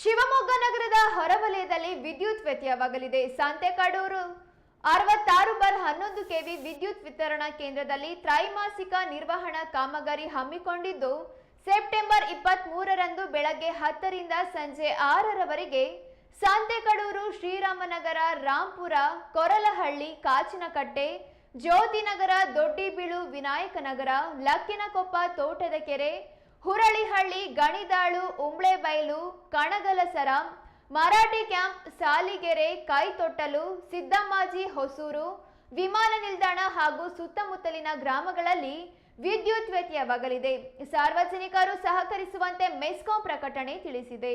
ಶಿವಮೊಗ್ಗ ನಗರದ ಹೊರವಲಯದಲ್ಲಿ ವಿದ್ಯುತ್ ವ್ಯತ್ಯಯವಾಗಲಿದೆ. ಸಂತೆಕಡೂರು ಅರವತ್ತಾರು ಬಾರ್ ಹನ್ನೊಂದು ಕೆವಿ ವಿದ್ಯುತ್ ವಿತರಣಾ ಕೇಂದ್ರದಲ್ಲಿ ತ್ರೈಮಾಸಿಕ ನಿರ್ವಹಣಾ ಕಾಮಗಾರಿ ಹಮ್ಮಿಕೊಂಡಿದ್ದು, ಸೆಪ್ಟೆಂಬರ್ ಇಪ್ಪತ್ತ್ ಮೂರರಂದು ಬೆಳಗ್ಗೆ ಹತ್ತರಿಂದ ಸಂಜೆ ಆರರವರೆಗೆ ಸಂತೆಕಡೂರು ಶ್ರೀರಾಮನಗರ, ರಾಂಪುರ, ಕೊರಲಹಳ್ಳಿ, ಕಾಚಿನಕಟ್ಟೆ ಜ್ಯೋತಿನಗರ ದೊಡ್ಡಿಬೀಳು ವಿನಾಯಕನಗರ ಲಕ್ಕಿನಕೊಪ್ಪ, ತೋಟದ ಕೆರೆ ಹುರಳಿಹಳ್ಳಿ, ಗಣಿದಾಳು, ಉಂಬ್ಳೆಬೈಲು, ಕಣಗಲಸರ, ಮರಾಠಿ ಕ್ಯಾಂಪ್, ಸಾಲಿಗೆರೆ, ಕೈತೊಟ್ಟಲು, ಸಿದ್ದಮ್ಮಾಜಿ, ಹೊಸೂರು, ವಿಮಾನ ನಿಲ್ದಾಣ ಹಾಗೂ ಸುತ್ತಮುತ್ತಲಿನ ಗ್ರಾಮಗಳಲ್ಲಿ ವಿದ್ಯುತ್ ವ್ಯತ್ಯಯವಾಗಲಿದೆ. ಸಾರ್ವಜನಿಕರು ಸಹಕರಿಸುವಂತೆ ಮೆಸ್ಕಾಂ ಪ್ರಕಟಣೆ ತಿಳಿಸಿದೆ.